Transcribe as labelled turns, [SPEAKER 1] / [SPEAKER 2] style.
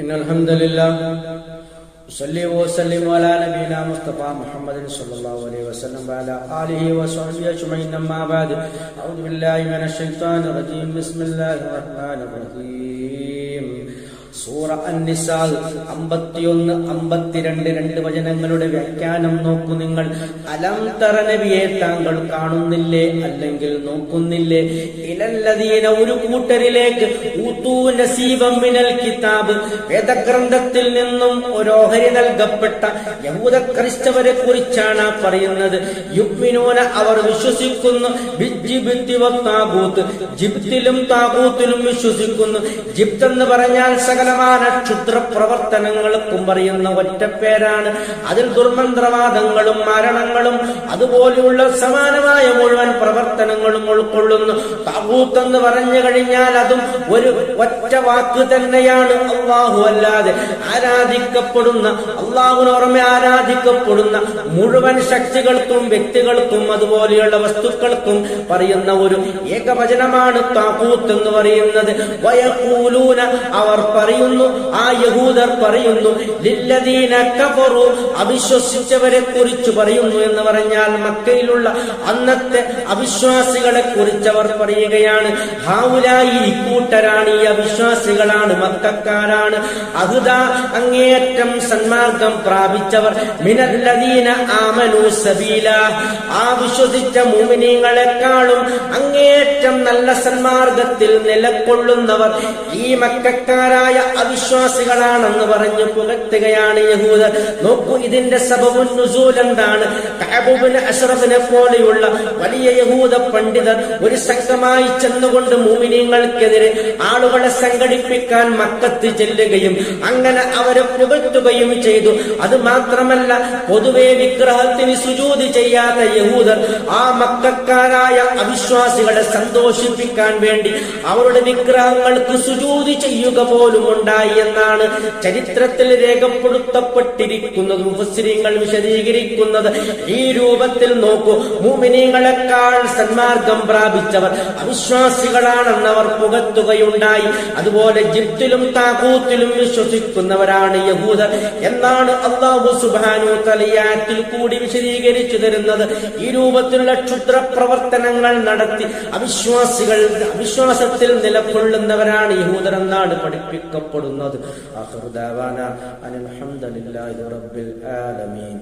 [SPEAKER 1] إن الحمد لله صلي وسلم على نبينا مصطفى محمد صلى الله عليه وسلم وعلى آله وصحبه أجمعين. أما بعد أعوذ بالله من الشيطان الرجيم. بسم الله الرحمن الرحيم. സൂറ അന്നിസാ അമ്പത്തിയൊന്ന് അമ്പത്തിരണ്ട് രണ്ട് വചനങ്ങളുടെ വ്യാഖ്യാനം നോക്കൂ നിങ്ങൾ. അലം തറ നബിയെ താങ്കൾ കാണുന്നില്ലേ? അല്ലെങ്കിൽ നോക്കുന്നില്ലേ? ഇലല്ലതീന ഒരു കൂട്ടരിലേക്ക് മിനൽ കിതാബ്. വേദഗ്രന്ഥത്തിൽ നിന്നും ഒരു ഓഹരി നൽകപ്പെട്ട യഹൂദ ക്രിസ്തവരെ കുറിച്ചാണ് പറയുന്നത്. യുഗ്മിനോന അവർ വിശ്വസിക്കുന്നു. ജിപ്തിലും താകൂത്തിലും വിശ്വസിക്കുന്നു. ജിബ്ത് എന്ന് പറഞ്ഞാൽ സകലമാന ക്ഷുദ്ര പ്രവർത്തനങ്ങൾക്കും പറയുന്ന ഒറ്റപ്പേരാണ്. അതിൽ ദുർമന്ത്രവാദങ്ങളും മരണങ്ങളും അതുപോലെയുള്ള സമാനമായ മുഴുവൻ പ്രവർത്തനങ്ങളും ഉൾക്കൊള്ളുന്നു. താകൂത്ത് എന്ന് പറഞ്ഞു കഴിഞ്ഞാൽ അതും ഒരു ഒറ്റ വാക്ക് തന്നെയാണ്. അള്ളാഹു അല്ലാതെ ആരാധിക്കപ്പെടുന്ന അള്ളാഹുനോർമ്മ ആരാധിക്കപ്പെടുന്ന മുഴുവൻ ശക്തികൾക്കും വ്യക്തികൾക്കും അതുപോലെയുള്ള വസ്തുക്കൾക്കും പറയുന്ന ഒരു ഏകവചനമാണ് താകൂത്ത് എന്ന് പറയുന്നത്. അവർ പറയുന്നു ആ യഹൂദർ പറയുന്നു ലില്ലദീന കഫറു അവിശ്വസിച്ചവരെ കുറിച്ച് പറയുന്നു എന്ന് പറഞ്ഞാൽ മക്കയിലുള്ള അന്നത്തെ അവിശ്വാസികളെ കുറിച്ച് അവർ പറയുകയാണ് ഹാവുലായി ഇക്കൂട്ടരാണ് ഈ അവിശ്വാസികളാണ് മക്കാരാണ് അഹുദ അങ്ങേയറ്റം സന്മാർഗം പ്രാപിച്ചവർ മിനല്ലദീന ആമനു സബീല. ആ വിശ്വസിച്ച മുമിനീങ്ങളെക്കാളും അങ്ങേയറ്റം നല്ല സന്മാർഗത്തിൽ നിലകൊള്ളുന്നവർ ഈ മക്കാരായ അവിശ്വാസികളാണെന്ന് പറഞ്ഞ് പുകത്തുകയാണ് യഹൂദർ. നോക്കൂ ഇതിന്റെ സബബുൻ നുസൂൽ എന്താണ്? അഷ്റഫിനെ പോലെയുള്ള വലിയ യഹൂദ പണ്ഡിതർ ഒരു സംഘമായി ചെന്നുകൊണ്ട് മുമിനീങ്ങൾക്കെതിരെ ആളുകളെ സംഘടിപ്പിക്കാൻ മക്കത്ത് ചെല്ലുകയും അങ്ങനെ അവരെ പുകഴ്ത്തുകയും ചെയ്തു. അത് മാത്രമല്ല പൊതുവെ വിഗ്രഹത്തിന് സുജൂതി ചെയ്യാത്ത യഹൂദർ ആ മക്കാരായ അവിശ്വാസികളെ സന്തോഷിപ്പിക്കാൻ വേണ്ടി അവരുടെ വിഗ്രഹങ്ങൾക്ക് സുജൂതി ചെയ്യുക പോലും ഉണ്ടായി എന്നാണ് ചരിത്രത്തിൽ രേഖപ്പെടുത്തപ്പെട്ടിരിക്കുന്നത്. മുഫസ്സിരിങ്ങൾ വിശദീകരിക്കുന്നത് ഈ രൂപത്തിൽ നോക്കൂ. മൂമിനീങ്ങളെക്കാൾ സന്മാർഗം പ്രാപിച്ചവർ അവിശ്വാസികളാണെന്നവർ പുകത്തുകയുണ്ടായി. അതുപോലെ ജിപ്തിലും താകൂത്തിലും വിശ്വസിക്കുന്നവരാണ് യഹൂദർ എന്നാണ് അള്ളാഹു സുബാനു തലയാറ്റിൽ കൂടി വിശദീകരിച്ചു തരുന്നത്. ഈ രൂപത്തിലുള്ള ക്ഷുദ്ര പ്രവർത്തനങ്ങൾ നടത്തി അവിശ്വാസികൾ അവിശ്വാസത്തിൽ നിലകൊള്ളുന്നവരാണ് യഹൂദർ എന്നാണ് പഠിപ്പിക്കപ്പെടുന്നത് ആഖിറു ദഅവാന അനിൽ ഹംദുലില്ലാഹി റബ്ബിൽ ആലമീൻ.